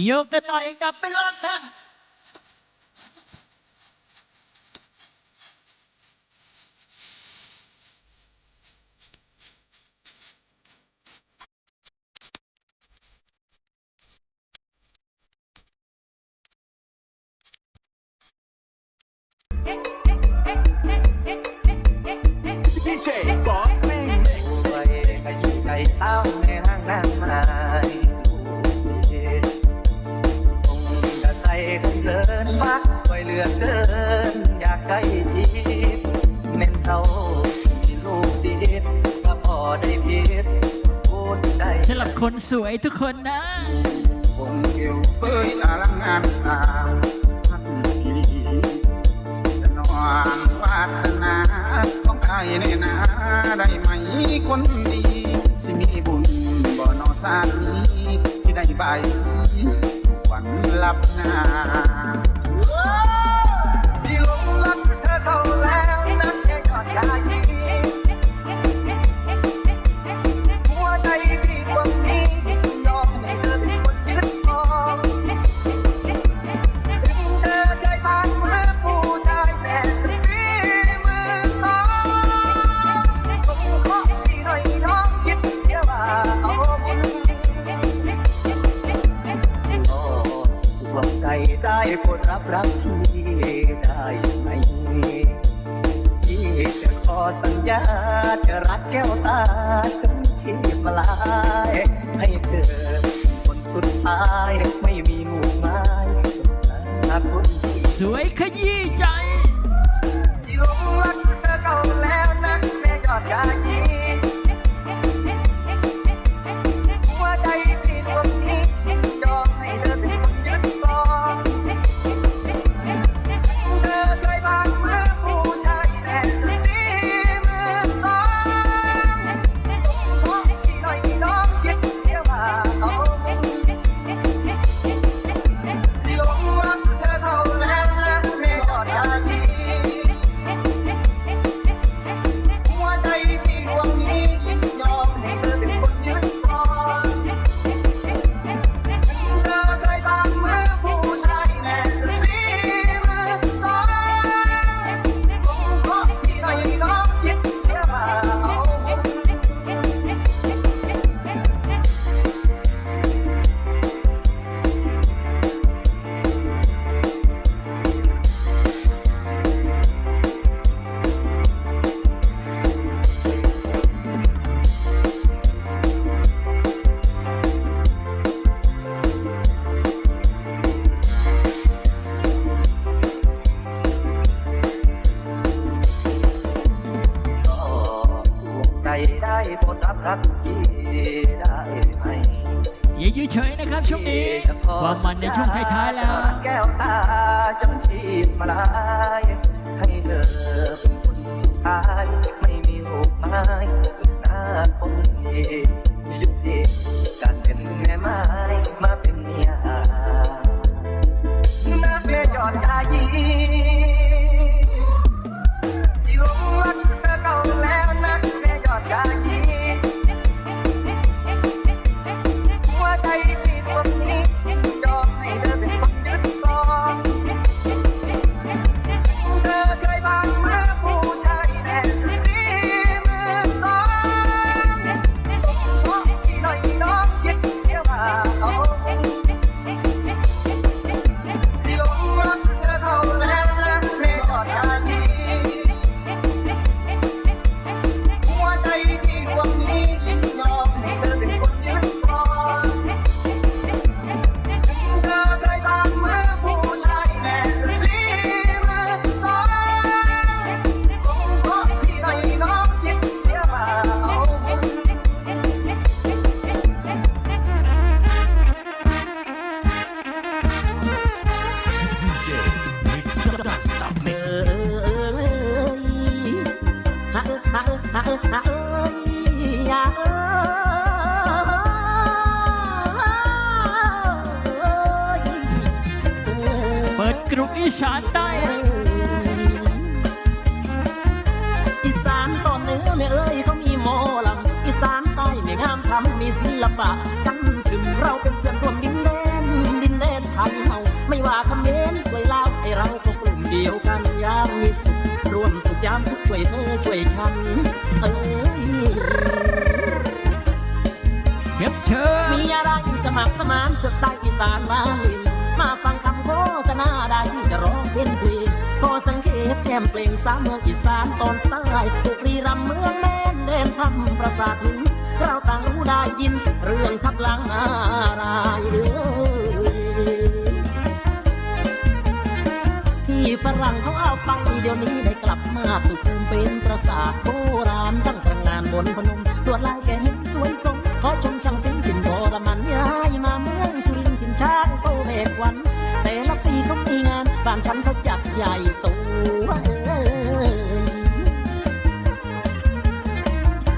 โยกกันหน่อยกลับไปรถน คนสวยทุกคนนะผมเกี่ยวเปื่อยอลังงานตามพักดีจะนอนวาสนาต้องใครในนาได้ไหมคนดีสิมีบุญบ่นอสามีที่ได้ใบวันหลับนา จะรักแก้วตาจนชีพลายให้เธอคนสุดท้ายไม่มีหมู่ไม้หาคนที่สวยขยี้ใจที่หลงรักเธอเก่าแล้วนั้นแม่ยอดยาจี รดรับรักพี่ได้ไหมอย่าอยู่เฉยนะครับช่วงนี้ความมันในช่วงท้ายๆแล้ว แก้วตาจนชีพมาลาย เปิดกรุอิสานใต้อีสานตอนเหนือเนี่ยเอ้ยก็มีหมอลำอีสานใต้เนี่ยงามทำมีศิลปะกันถึงเราเป็นเพื่อนร่วมดินแดนดินแดนไทยเราไม่ว่าคำเมนสวยลาวไอเราก็กลุ่มเดียวกันยามมีสุขรวมสุขยามทุกช่วยเธอช่วยฉัน เอ้ยเชิญเชิญมีอะไรสมัครสมานสดใสอีสานบ้านลินมาฟังคำโฆษณาได้จะร้องเป็นเพลงขอสังเกตแก้มเพลงสามเมืองอีสานตอนใต้ตุรีรัมย์เมืองแม่นเด่นทำประสาทหินเราต่างรู้ได้ยิน เรื่องทับหลังอารายเอ้ยที่ฝรั่งเขาเอาไปเดี๋ยวนี้ได้กลับมาสุขุมเป็นปราสาทโบนพนมตรวจลายแกเห็นสวยสมขอชมช่างศิลป์สินโบรมันย้ายมาเมืองสุรินทร์ถิ่นช้างโตเมกวัน แต่ละปีเขามีงานบ้านฉันเขาจัดใหญ่โต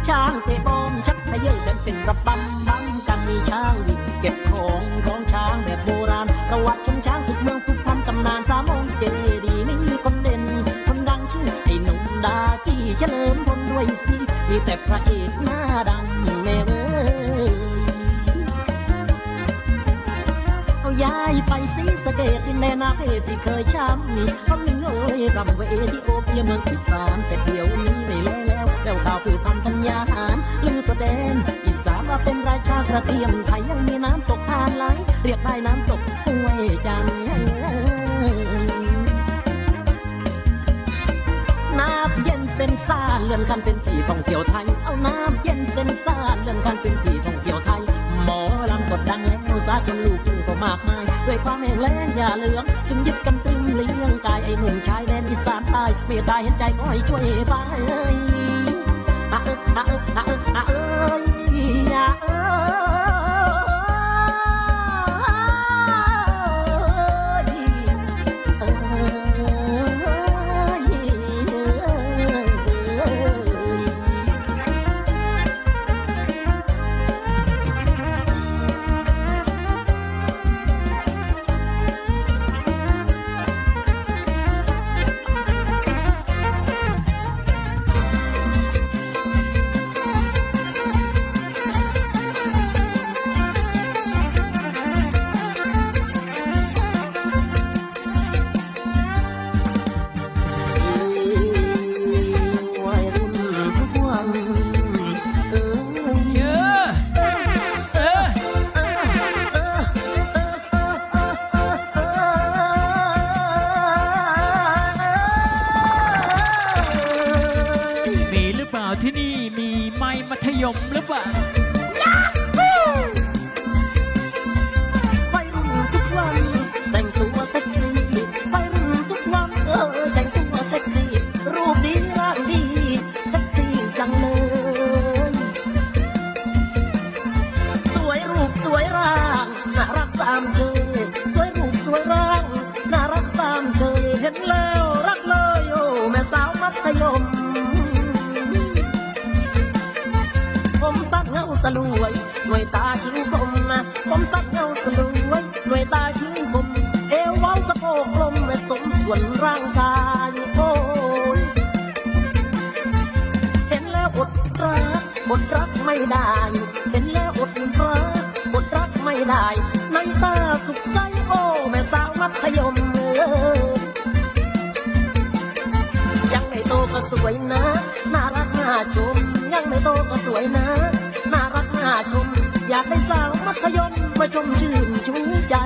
ช้างเตะบอมชักทะเยอกันเป็นระบำบังกันมีช้างวิ่งเก็บของของช้างแบบโบราณประวัติชนช้างสุดเมืองสุพรรณตำนานสามองเจดีย์มีคนเด่นคนดังชื่อไอ้หนุ่มดาที่เฉลิมพล ด้วยสิ มีแต่พระเอกหน้าดังแม่เอ้ยเอาย้ายไปสีสะเกดดินแดนาเพศที่เคยช้ำเขามีโอ้ยรำเวทีโอเปียเมืองอีสานแต่เดี๋ยวนี้ไม่แล้วแล้วแล้วข่าวคือทำธัญญาหารลือตัวแดนอีสานว่าเป็นราชากระเทียมไทยยังมีน้ำตกทานไหลเรียกได้น้ำตกห้วยจัน เส้นซ่านเลื่อนกันเป็นที่ท่องเที่ยวไทย เอาน้ำเย็นเส้นซ่านเลื่อนกันเป็นที่ท่องเที่ยวไทย หมอลำกดดังแล้วซาจนลูกจึงก็มากมาย ด้วยความแห้งแล้งอย่าเหลือง จึงยึดกันตรึงเลี้ยงกายไอ้หนุ่มชายแดนอีสานใต้เมตตายเห็นใจก็ให้ช่วยไปอะเอิอะเอิอะเอิอะเอิอ วนร่างกายโอ้ยเห็นแล้วอดรักอดรักไม่ได้ เห็นแล้วอดรักอดรักไม่ได้ในตาสุขใสโอ้แม่สาวมัธยมเออยังไม่โตก็สวยนะน่ารักน่าชม ยังไม่โตก็สวยนะน่ารักน่าชม อยากได้สาวมัธยมมาชมชื่นชูใจ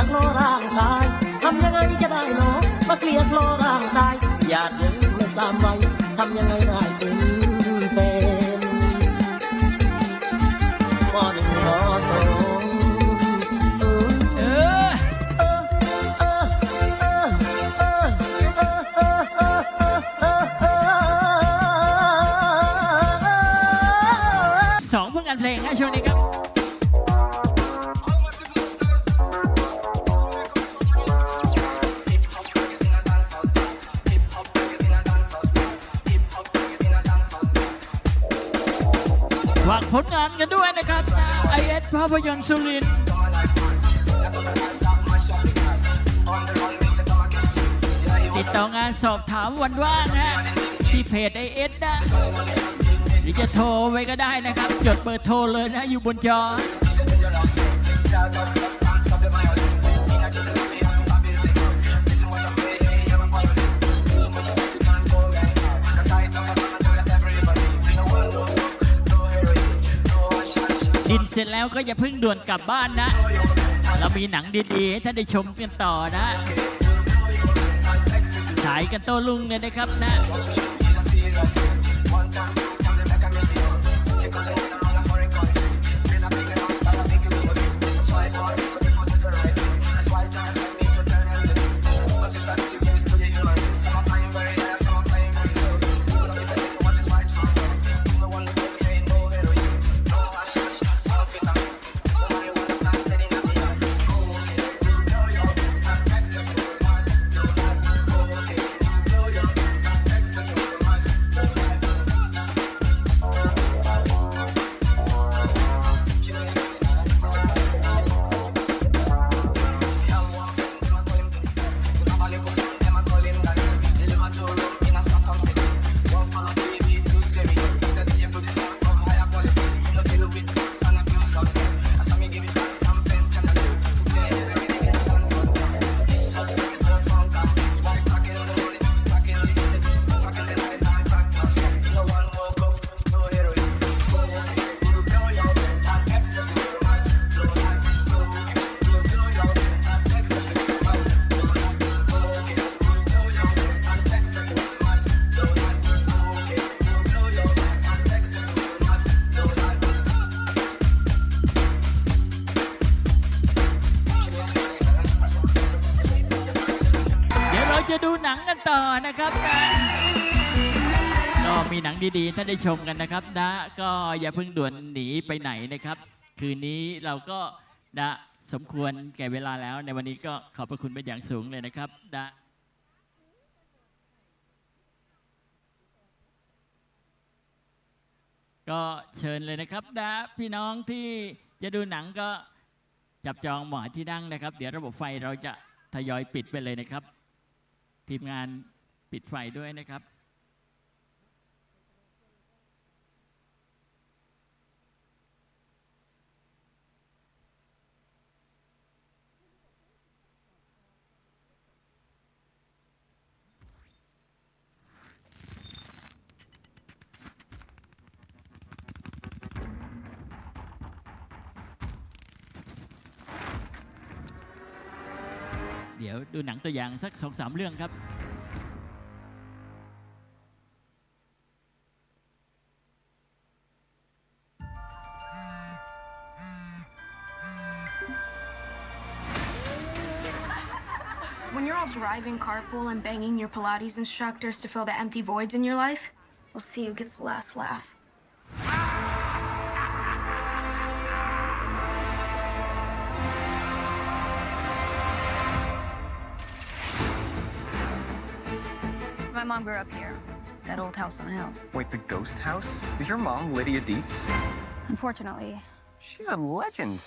ยร์คลอร่างกายทำยังไงจะได้หนอมาเคลียร์คลอร่างกายอยากเดินไม่สามวัยทำยังไงได้เป็นเป็นมอหนึ่งมอสองเออเออสองผลงานเพลงนะช่วงนี้ครับ ฝากผลงานกันด้วยนะครับไอเอสภาพยนตร์สุรินทร์ติดต่องานสอบถามวันว่างนะ ที่เพจไอเอสนะหรือจะโทรไว้ก็ได้นะครับ จดเบอร์โทรเลยนะอยู่บนจอ ดินเสร็จแล้วก็อย่าเพิ่งด่วนกลับบ้านนะ เรามีหนังดีๆ ให้ท่านได้ชมกันต่อนะ ฉายกันโต้ลุงเลยนะครับนะ จะดูหนังกันต่อนะครับนะก็มีหนังดีๆท่านได้ชมกันนะครับนะก็อย่าเพิ่งด่วนหนีไปไหนนะครับ คืนนี้เราก็นะสมควรแก่เวลาแล้ว ในวันนี้ก็ขอบพระคุณเป็นอย่างสูงเลยนะครับนะก็เชิญเลยนะครับนะพี่น้องที่จะดูหนังก็จับจองหมอที่นั่งนะครับ เดี๋ยวระบบไฟเราจะทยอยปิดไปเลยนะครับ ทีมงานปิดไฟด้วยนะครับ เดี๋ยวดูหนังตัวอย่างสักสองสามเรื่องครับ When you're all driving carpool and banging your Pilates instructors to fill the empty voids in your life, we'll see who gets the last laugh. My mom grew up here, that old house on the hill. Wait, the ghost house? Is your mom Lydia Dietz? Unfortunately, She's a legend.